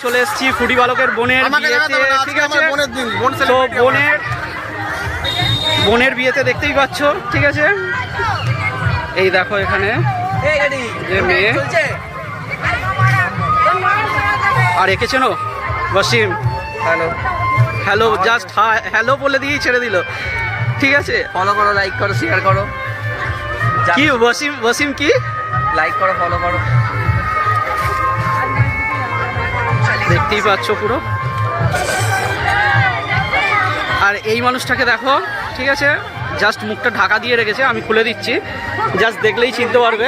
চলে এসেছি ফুডি বালকের বোনের ঠিক আছে? বোনের দিন, তো বোনের বোনের বিয়েতে দেখতেই পাচ্ছ ঠিক আছে? এই দেখো এখানে যে মেয়ে। আর একে চেনো? Basim. Hello. Hello just hello বলে দিয়েই ছেড়ে দিল। ঠিক আছে? ফলো করো লাইক করো শেয়ার করো। কি বসিম বসিম কি? লাইক করো ফলো করো। দেখতেই পাচ্ছ পুরো। আর এই মানুষটাকে দেখো ঠিক আছে? জাস্ট মুখটা ঢাকা দিয়ে রেখেছে আমি খুলে দিচ্ছি। জাস্ট দেখলেই চিনতে পারবে।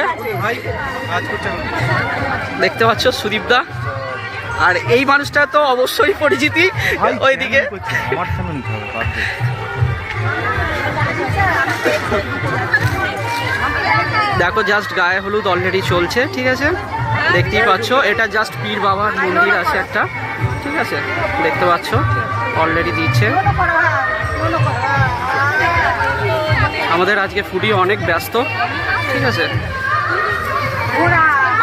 দেখতে পাচ্ছ সুদীপদা আর এই মানুষটা তো অবশ্যই পরিচিতি ওইদিকে। দেখো জাস্ট গায়ে হলুদ অলরেডি চলছে ঠিক আছে? দেখতেই পাচ্ছ, এটা জাস্ট পীর বাবার মন্দির আছে একটা। ঠিক আছে? দেখতে পাচ্ছ অলরেডি দিচ্ছে আমাদের আজকে ফুডি অনেক ব্যস্ত। ঠিক আছে?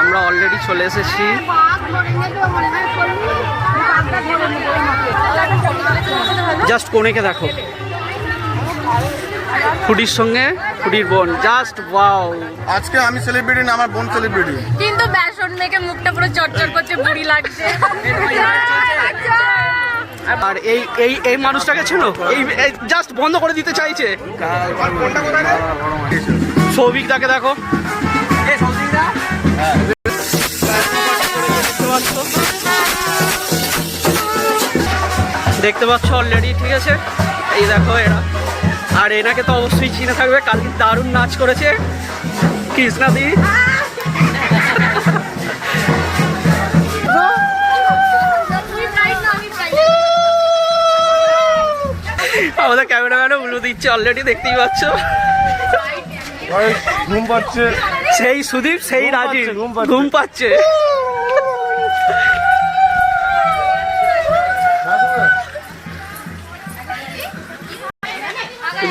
আমরা অলরেডি চলে এসেছি। জাস্ট কোনেকে দেখো। ফুডির সঙ্গে ফুডির বোন। জাস্ট ওয়াও আজকে আমি সেলিব্রিটি না আমার বোন সেলিব্রিটি কিন্তু বেসন মেখে মুখটা পুরো চটচট করছে বুড়ি লাগছে। আর এই এই এই মানুষটাকে ছিল এই জাস্ট বন্ধ করে দিতে চাইছে। সৌভিকদাকে দেখো। দেখতে পাচ্ছ? দেখতে পাচ্ছ অলরেডি ঠিক আছে? এই দেখো এরা। আর এনাকে তো অবশ্যই চিনে থাকবে কালকে দারুণ নাচ করেছে। কৃষ্ণা দি। আমাদের ক্যামেরাম্যানও উলু দিচ্ছে অলরেডি দেখতেই পাচ্ছ। ঘুম পাচ্ছে। সেই সুদীপ সেই রাজীব ঘুম পাচ্ছে।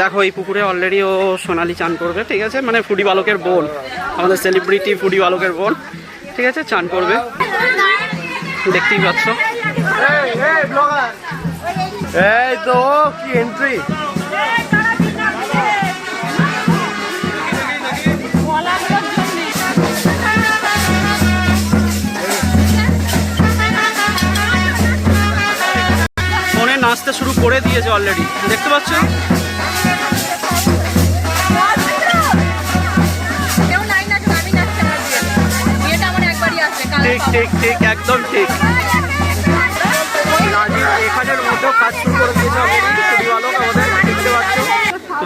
দেখো এই পুকুরে অলরেডি ও সোনালি চান করবে ঠিক আছে? মানে ফুডি বালকের বোন আমাদের সেলিব্রিটি ফুডি বালকের বোন ঠিক আছে? চান করবে। দেখতেই পাচ্ছ। এই তো কি এন্ট্রি নাচতে শুরু করে দিয়েছে অলরেডি দেখতে পাচ্ছ? ঠিক ঠিক ঠিক। একদম ঠিক কাজ শুরু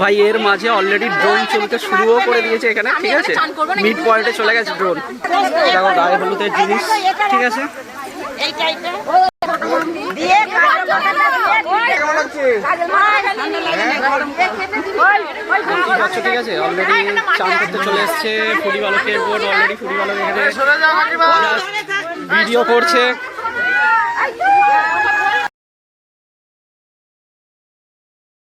ভাই, এর মাঝে অলরেডি ড্রোন চলতে শুরুও করে দিয়েছে এখানে, ঠিক আছে? মিড পয়েন্টে চলে গেছে ড্রোন দেখো, গায়ে হলুদের জিনিস, ঠিক আছে? দেখতেই পাচ্ছ ঠিক আছে অলরেডি চান করতে চলে এসছে ফুডি বালকের বোর্ড অলরেডি ফুডি বালক এখানে ভিডিও করছে।